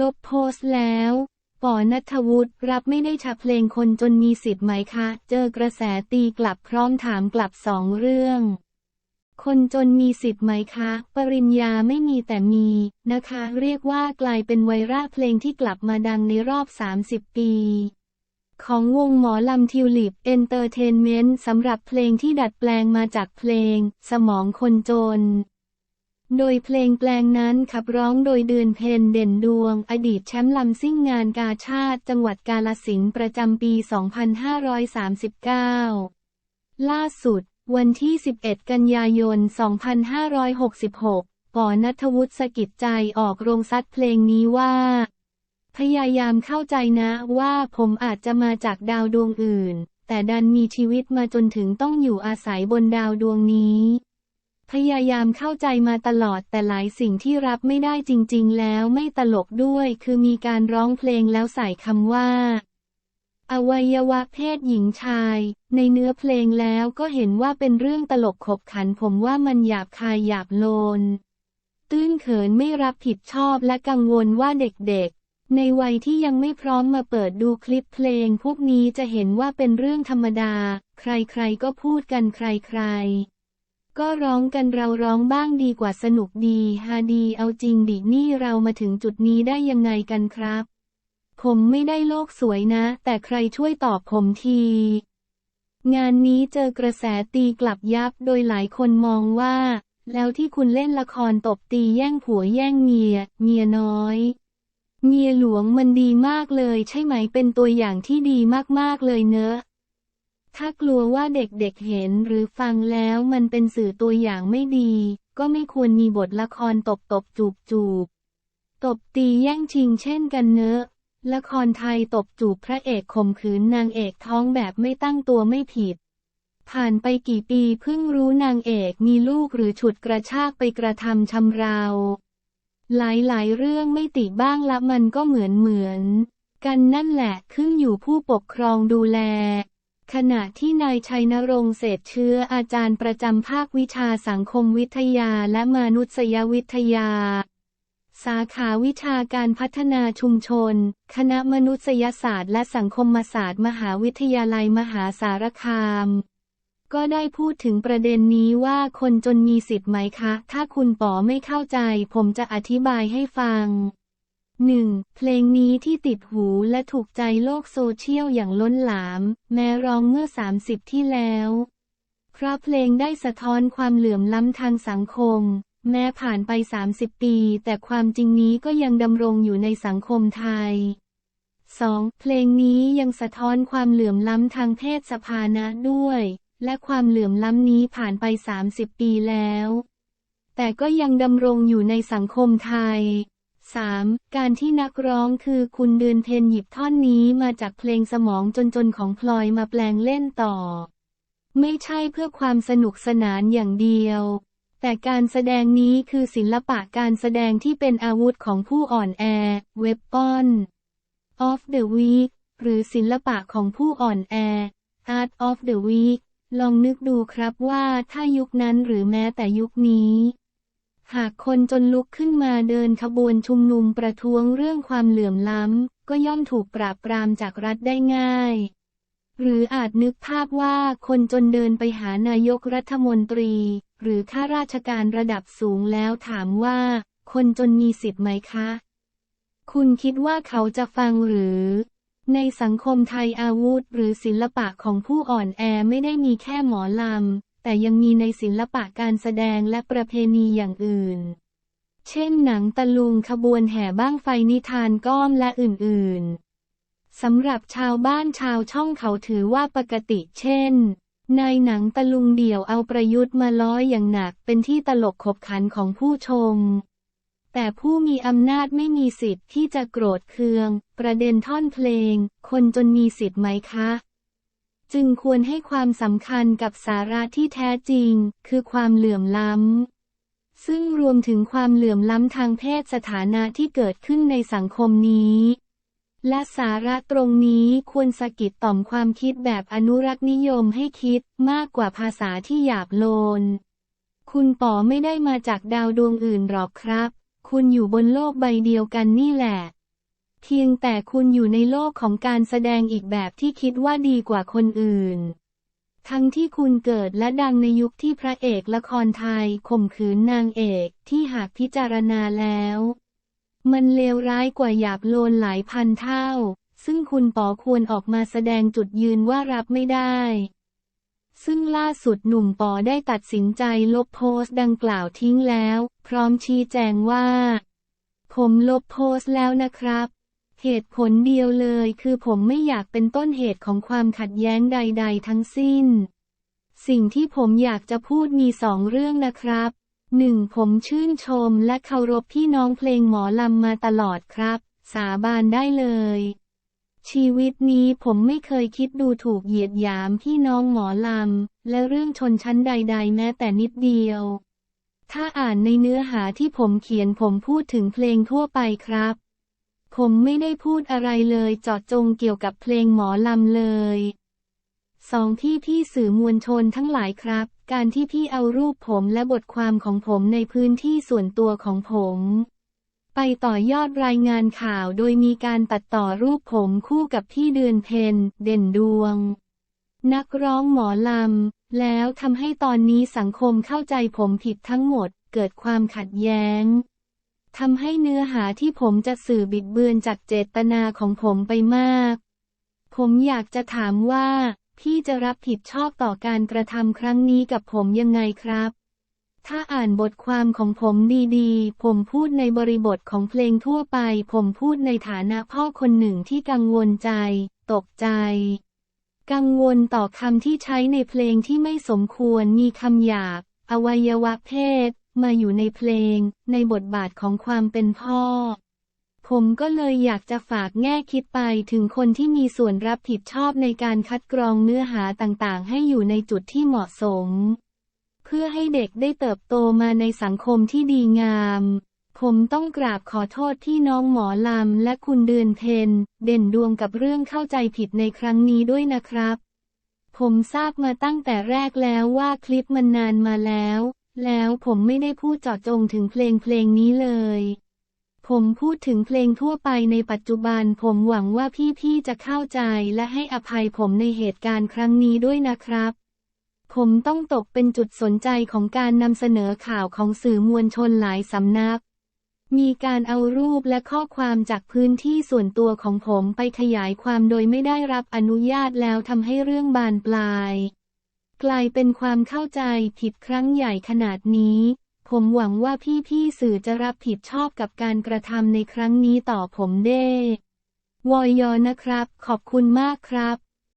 ลบโพสต์แล้วปอนัทวุฒิรับไม่ได้ฉับเพลงคนจนมีสิทธิ์ไหมคะ เจอกระแสตีกลับพร้อมถามกลับสองเรื่อง คนจนมีสิทธิ์ไหมคะ ปริญญาไม่มีแต่มีนะคะ เรียกว่ากลายเป็นไวรัลเพลงที่กลับมาดังในรอบ 30 ปี ของวงหมอลำทิวลิปเอนเตอร์เทนเมนต์สำหรับเพลงที่ดัดแปลงมาจากเพลง สมองคนจน โดยเพลงแปลงนั้นขับร้องโดยเดือนเพนเด่นดวง อดีตแชมป์ลำซิ่งงานกาชาติ จังหวัดกาลสินธุ์ประจำปี 2539 ล่าสุด วันที่ 11 กันยายน 2566 ปอนัทวุฒิสกิจใจออกโรงซัดเพลงนี้ว่า พยายามเข้าใจนะว่าผมอาจจะมาจากดาวดวงอื่น แต่ดันมีชีวิตมาจนถึงต้องอยู่อาศัยบนดาวดวงนี้ พยายามเข้าใจมาตลอดแต่หลายสิ่งที่รับไม่ได้จริง ๆ แล้วไม่ตลกด้วย คือมีการร้องเพลงแล้วใส่คำว่า อวัยวะเพศหญิงชาย ในเนื้อเพลงแล้วก็เห็นว่าเป็นเรื่องตลกขบขันผมว่ามันหยาบคายหยาบโลน ตื้นเขินไม่รับผิดชอบและกังวลว่าเด็กๆ ในวัยที่ยังไม่พร้อมมาเปิดดูคลิปเพลง พวกนี้จะเห็นว่าเป็นเรื่องธรรมดา ใครๆก็พูดกันใครๆ ก็ร้องกันเราร้องบ้างดีกว่าสนุกดีฮาดีเอาจริงดินี่เรามาถึงจุดนี้ได้ยังไงกันครับ ผมไม่ได้โลกสวยนะ แต่ใครช่วยตอบผมที งานนี้เจอกระแสตีกลับยับโดยหลายคนมองว่า แล้วที่คุณเล่นละครตบตีแย่งผัวแย่งเมีย เมียน้อย เมียหลวงมันดีมากเลยใช่ไหมเป็นตัวอย่างที่ดีมากๆเลยเนอะ ถ้ากลัวว่าเด็กๆเห็นหรือฟังแล้วมันเป็นสื่อตัวอย่างไม่ดี ก็ไม่ควรมีบทละครตบตบจูบจูบตบตีแย่งชิงเช่นกันเนอะ ละครไทยตบจูบพระเอกข่มขืนนางเอกท้องแบบไม่ตั้งตัวไม่ผิด ผ่านไปกี่ปีเพิ่งรู้นางเอกมีลูกหรือฉุดกระชากไปกระทำชำเราวหลายๆ เรื่องไม่ติบ้างละมันก็เหมือนเหมือน กันนั่นแหละขึ้นอยู่ผู้ปกครองดูแล ขณะที่นายชัยนรงเศษเชื้ออาจารย์ประจำภาควิชาสังคมวิทยาและมนุษยวิทยา สาขาวิชาการพัฒนาชุมชน คณะมนุษยศาสตร์และสังคมศาสตร์มหาวิทยาลัยมหาสารคาม ก็ได้พูดถึงประเด็นนี้ว่าคนจนมีสิทธิ์ไหมคะ ถ้าคุณป๋อไม่เข้าใจ ผมจะอธิบายให้ฟัง 1. เพลงนี้ที่ติดหูและถูกใจโลกโซเชียลอย่างล้นหลาม แม้ร้องเมื่อ 30 ที่แล้วเพราะเพลงได้สะท้อนความเหลื่อมล้ำทางสังคม แม้ผ่านไป 30 ปี แต่ความจริงนี้ก็ยังดำรงอยู่ในสังคมไทย 2. เพลงนี้ยังสะท้อนความเหลื่อมล้ำทางเพศสภานะด้วย และความเหลื่อมล้ำนี้ผ่านไป 30 ปีแล้ว แต่ก็ยังดำรงอยู่ในสังคมไทย 3. การที่นักร้องคือคุณเดือนเพนหยิบท่อนนี้มาจากเพลงสมองจนๆของพลอยมาแปลงเล่นต่อ ไม่ใช่เพื่อความสนุกสนานอย่างเดียว แต่การแสดงนี้คือศิลปะการแสดงที่เป็นอาวุธของผู้อ่อนแอ Weapon of the Weak หรือศิลปะของผู้อ่อนแอ Art of the Weak ลองนึกดูครับว่าถ้ายุคนั้นหรือแม้แต่ยุคนี้ หากคนจนลุกขึ้นมาเดินขบวนชุมนุมประท้วงเรื่องความเหลื่อมล้ำ ก็ย่อมถูกปราบปรามจากรัฐได้ง่าย หรืออาจนึกภาพว่าคนจนเดินไปหานายกรัฐมนตรี หรือข้าราชการระดับสูงแล้วถามว่า คนจนมีสิทธิ์ไหมคะ คุณคิดว่าเขาจะฟังหรือ ในสังคมไทยอาวุธหรือศิลปะของผู้อ่อนแอไม่ได้มีแค่หมอลำ แต่ยังมีในศิลปะการแสดงและประเพณีอย่างอื่น เช่นหนังตะลุงขบวนแห่บ้างไฟนิทานก้อมและอื่นๆ สำหรับชาวบ้านชาวช่องเขาถือว่าปกติเช่น ในหนังตะลุงเดี่ยวเอาประยุทธ์มาล้ออย่างหนักเป็นที่ตลกขบขันของผู้ชมแต่ผู้มีอำนาจไม่มีสิทธิ์ที่จะโกรธเคือง ประเด็นท่อนเพลง คนจนมีสิทธิ์ไหมคะ จึงควรให้ความสำคัญกับสาระที่แท้จริง คือความเหลื่อมล้ำ ซึ่งรวมถึงความเหลื่อมล้ำทางเพศสถานะที่เกิดขึ้นในสังคมนี้ และสาระตรงนี้ควรสะกิดต่อมความคิดแบบอนุรักษ์นิยมให้คิดมากกว่าภาษาที่หยาบโลน คุณป๋อไม่ได้มาจากดาวดวงอื่นหรอกครับ คุณอยู่บนโลกใบเดียวกันนี่แหละ เพียงแต่คุณอยู่ในโลกของการแสดงอีกแบบที่คิดว่าดีกว่าคนอื่น ทั้งที่คุณเกิดและดังในยุคที่พระเอกละครไทยข่มขืนนางเอกที่หากพิจารณาแล้ว มันเลวร้ายกว่าหยาบโลนหลายพันเท่า ซึ่งคุณปอควรออกมาแสดงจุดยืนว่ารับไม่ได้ ซึ่งล่าสุดหนุ่มปอได้ตัดสินใจลบโพสต์ดังกล่าวทิ้งแล้ว พร้อมชี้แจงว่า ผมลบโพสต์แล้วนะครับ เหตุผลเดียวเลยคือผมไม่อยากเป็นต้นเหตุของความขัดแย้งใด ๆ ทั้งสิ้น สิ่งที่ผมอยากจะพูดมีสองเรื่องนะครับหนึ่งผมชื่นชมและเคารพพี่น้องเพลงหมอลำมาตลอดครับ สาบานได้เลย ชีวิตนี้ผมไม่เคยคิดดูถูกเหยียดหยามพี่น้องหมอลำ และเรื่องชนชั้นใด ๆ แม้แต่นิดเดียว ถ้าอ่านในเนื้อหาที่ผมเขียนผมพูดถึงเพลงทั่วไปครับ ผมไม่ได้พูดอะไรเลยเจาะจงเกี่ยวกับเพลงหมอลำเลยสองพี่พี่สื่อมวลชนทั้งหลายครับ การที่พี่เอารูปผมและบทความของผมในพื้นที่ส่วนตัวของผม ไปต่อยอดรายงานข่าวโดยมีการตัดต่อรูปผมคู่กับพี่เดือนเพนเด่นดวง นักร้องหมอลำ แล้วทำให้ตอนนี้สังคมเข้าใจผมผิดทั้งหมดเกิดความขัดแย้ง ทำให้เนื้อหาที่ผมจะสื่อบิดเบือนจากเจตนาของผมไปมาก ผมอยากจะถามว่า พี่จะรับผิดชอบต่อการกระทำครั้งนี้กับผมยังไงครับ ถ้าอ่านบทความของผมดีๆ ผมพูดในบริบทของเพลงทั่วไป ผมพูดในฐานะพ่อคนหนึ่งที่กังวลใจ ตกใจกังวลต่อคำที่ใช้ในเพลงที่ไม่สมควรมีคำหยาบ อวัยวะเพศ มาอยู่ในเพลง ในบทบาทของความเป็นพ่อ ผมก็เลยอยากจะฝากแง่คิดไปถึงคนที่มีส่วนรับผิดชอบในการคัดกรองเนื้อหาต่างๆ ให้อยู่ในจุดที่เหมาะสม เพื่อให้เด็กได้เติบโตมาในสังคมที่ดีงามผมต้องกราบขอโทษที่น้องหมอลำและคุณเดือนเพนเด่นดวงกับเรื่องเข้าใจผิดในครั้งนี้ด้วยนะครับ ผมทราบมาตั้งแต่แรกแล้วว่าคลิปมันนานมาแล้ว แล้วผมไม่ได้พูดเจาะจงถึงเพลงเพลงนี้เลย ผมพูดถึงเพลงทั่วไปในปัจจุบัน ผมหวังว่าพี่ๆจะเข้าใจและให้อภัยผมในเหตุการณ์ครั้งนี้ด้วยนะครับ ผมต้องตกเป็นจุดสนใจของการนำเสนอข่าวของสื่อมวลชนหลายสำนัก มีการเอารูปและข้อความจากพื้นที่ส่วนตัวของผมไปขยายความโดยไม่ได้รับอนุญาตแล้วทำให้เรื่องบานปลาย กลายเป็นความเข้าใจผิดครั้งใหญ่ขนาดนี้ ผมหวังว่าพี่ๆสื่อจะรับผิดชอบกับการกระทำในครั้งนี้ต่อผมเด้วอยยอนะครับ ขอบคุณมากครับ